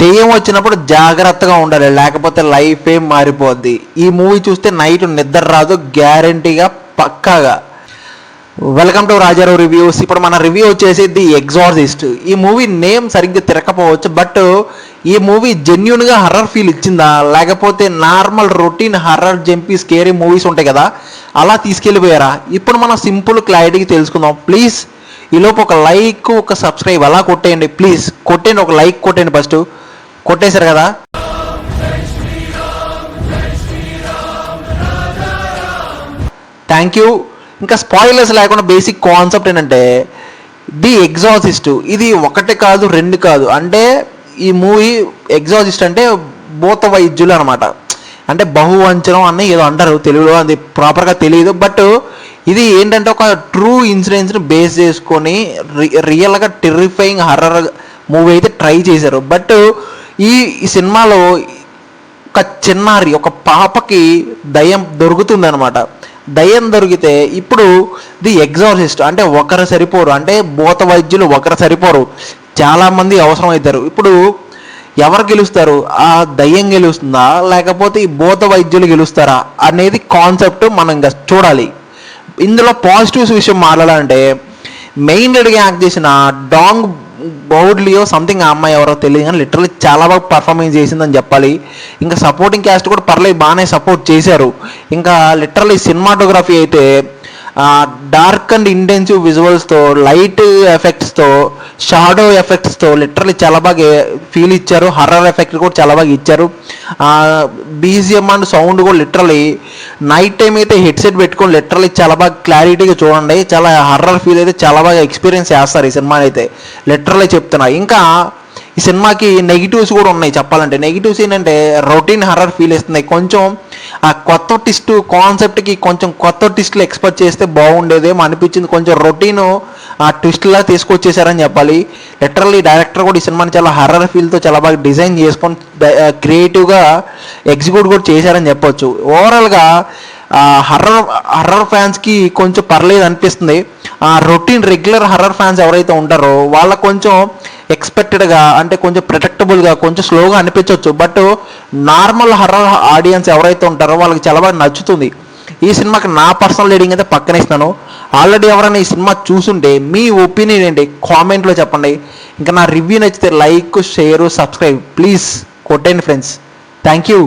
దెయ్యం వచ్చినప్పుడు జాగ్రత్తగా ఉండాలి. లేకపోతే లైఫ్ ఏం మారిపోద్ది. ఈ మూవీ చూస్తే నైట్ నిద్ర రాదు గ్యారంటీగా పక్కాగా. వెల్కమ్ టు రాజారావు రివ్యూస్ ఇప్పుడు మన రివ్యూ వచ్చేసి ది ఎగ్జార్సిస్ట్ ఈ మూవీ నేమ్ సరిగ్గా తిరగకపోవచ్చు బట్ ఈ మూవీ జెన్యున్గా హర్రర్ ఫీల్ ఇచ్చిందా? లేకపోతే normal routine horror jumpy scary movies ఉంటాయి కదా అలా తీసుకెళ్ళిపోయారా? ఇప్పుడు మనం సింపుల్ క్లారిటీకి తెలుసుకుందాం. ప్లీజ్ ఈలోపు ఒక లైక్ ఒక సబ్స్క్రైబ్ అలా కొట్టేయండి. ప్లీజ్ కొట్టండి ఒక లైక్ కొట్టేయండి ఫస్ట్ కొట్టేశారు కదా? థ్యాంక్ యూ ఇంకా స్పాయిలర్స్ లేకుండా బేసిక్ కాన్సెప్ట్ ఏంటంటే ది ఎగ్జాసిస్ట్ ఇది ఒకటి కాదు రెండు కాదు. అంటే ఈ మూవీ ఎగ్జాసిస్ట్ అంటే భూత వైద్యులు అనమాట అంటే బహువంచనం అని ఏదో అంటారు తెలుగులో అది ప్రాపర్గా తెలియదు. బట్ ఇది ఏంటంటే ఒక ట్రూ ఇన్సిడెంట్స్ని బేస్ చేసుకొని రియల్గా టెర్రిఫైయింగ్ హర్రర్ మూవీ అయితే ట్రై చేశారు. బట్ ఈ ఈ సినిమాలో ఒక చిన్నారి ఒక పాపకి దయ్యం దొరుకుతుందనమాట దయ్యం దొరికితే ఇప్పుడు ది ఎగ్జార్సిస్ట్ అంటే ఒకరు సరిపోరు అంటే భూత వైద్యులు ఒకరు సరిపోరు. చాలామంది అవసరం అవుతారు ఇప్పుడు ఎవరు గెలుస్తారు? ఆ దయ్యం గెలుస్తుందా? లేకపోతే ఈ భూత వైద్యులు గెలుస్తారా? అనేది కాన్సెప్ట్ మనం ఇంకా చూడాలి. ఇందులో పాజిటివ్స్ విషయం మాట్లాడాలంటే మెయిన్ రెడ్గా యాక్ట్ చేసిన డాంగ్ బౌడ్లియో సంథింగ్ ఆ అమ్మాయి ఎవరో తెలియదు కానీ లిటరలీ చాలా బాగా పర్ఫార్మెన్స్ చేసిందని చెప్పాలి. ఇంకా సపోర్టింగ్ క్యాస్ట్ కూడా పర్లేదు బాగానే సపోర్ట్ చేశారు. ఇంకా లిటరలీ సినిమాటోగ్రఫీ అయితే డార్క్ అండ్ ఇంటెన్సివ్ విజువల్స్తో లైట్ ఎఫెక్ట్స్తో షాడో ఎఫెక్ట్స్తో లిటరలీ చాలా బాగా ఫీల్ ఇచ్చారు. హర్రర్ ఎఫెక్ట్ కూడా చాలా బాగా ఇచ్చారు. బీజిఎం అండ్ సౌండ్ కూడా లిటరలీ నైట్ టైం అయితే హెడ్సెట్ పెట్టుకొని లిటరలీ చాలా బాగా క్లారిటీగా చూడండి. చాలా హర్రర్ ఫీల్ అయితే చాలా బాగా ఎక్స్పీరియన్స్ చేస్తారు ఈ సినిమాని అయితే. లిటరలీ చెప్తున్నా. ఇంకా ఈ సినిమాకి నెగిటివ్స్ కూడా ఉన్నాయి చెప్పాలంటే. నెగిటివ్స్ ఏంటంటే రొటీన్ హర్రర్ ఫీల్ ఇస్తుంది కొంచెం ఆ కొత్త టిస్ట్ కాన్సెప్ట్కి కొంచెం కొత్త టిస్ట్లు ఎక్స్పెక్ట్ చేస్తే బాగుండేదేమో అనిపించింది. కొంచెం రొటీన్ ఆ ట్విస్ట్లా తీసుకొచ్చేసారని చెప్పాలి. లిటరల్లీ డైరెక్టర్ కూడా ఈ సినిమాని చాలా హర్రర్ ఫీల్తో చాలా బాగా డిజైన్ చేసుకొని క్రియేటివ్గా ఎగ్జిక్యూట్ కూడా చేశారని చెప్పొచ్చు. ఓవరాల్గా హర్రర్ హర్రర్ ఫ్యాన్స్కి కొంచెం పర్లేదు అనిపిస్తుంది. ఆ రొటీన్ రెగ్యులర్ హర్రర్ ఫ్యాన్స్ ఎవరైతే ఉంటారో వాళ్ళ కొంచెం ఎక్స్పెక్టెడ్గా అంటే కొంచెం ప్రొటెక్టబుల్గా కొంచెం స్లోగా అనిపించవచ్చు బట్ నార్మల్ హర్రర్ ఆడియన్స్ ఎవరైతే ఉంటారో వాళ్ళకి చాలా బాగా నచ్చుతుంది. ఈ సినిమాకి నా పర్సనల్ రీడింగ్ అయితే పక్కనేస్తాను ఆల్రెడీ ఎవరైనా ఈ సినిమా చూసుంటే మీ ఒపీనియన్ ఏంటి? కామెంట్లో చెప్పండి. ఇంకా నా రివ్యూ నచ్చితే లైక్ షేర్ సబ్స్క్రైబ్ ప్లీజ్ కొట్టండి ఫ్రెండ్స్ థ్యాంక్ యూ